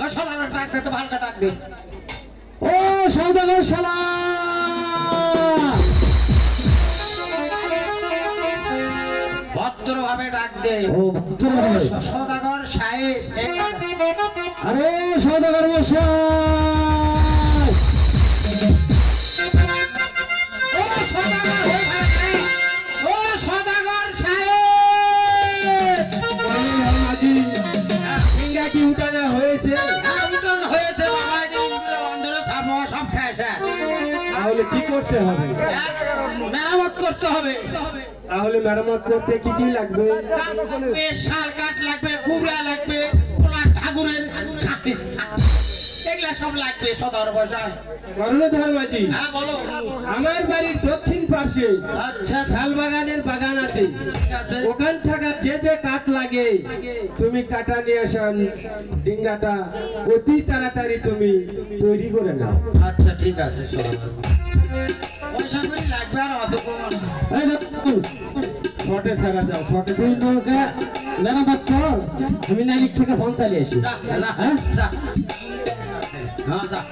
ও সদাগর ডাকছে তো ভালকা ডাক দে। ও সদাগর শালা। ভদ্রভাবে ডাক দে। ও সদাগর সাহেব আরে সদাগর মশাই। হয়েছে? হ্যাঁ, উঠোন হয়েছে বাবা এই যে উঠোনে অন্ধরে থামো সব খায় শেষ। তাহলে কি করতে হবে? হ্যাঁ, মেরামত করতে হবে। তাহলে মেরামত করতে কি কি লাগবে? লাগবে শাল কাঠ লাগবে কুবড়া লাগবে পোলা ঠাকুরের এগুলা সব লাগবে সদর মাঝি হ্যাঁ বলো। আমার বাড়ির দক্ষিণ পাশে। আচ্ছা। ঝাল বাগানের বাগান আছে। ওখান থাকা যে যে কাঠ লাগে তুমি কাটা নিয়ে আসান ডিঙ্গাটা অতি তাড়াতাড়ি তুমি তৈরি করে নাও। আচ্ছা ঠিক আছে পয়সা করি লাগবে আর অত না। এই শর্টে ছাড়া যাও শর্টে তুই নৌকা মেরামত কর আমি নালিক থেকে ফোন চালিয়ে আসি। হ্যাঁ? হ্যাঁ।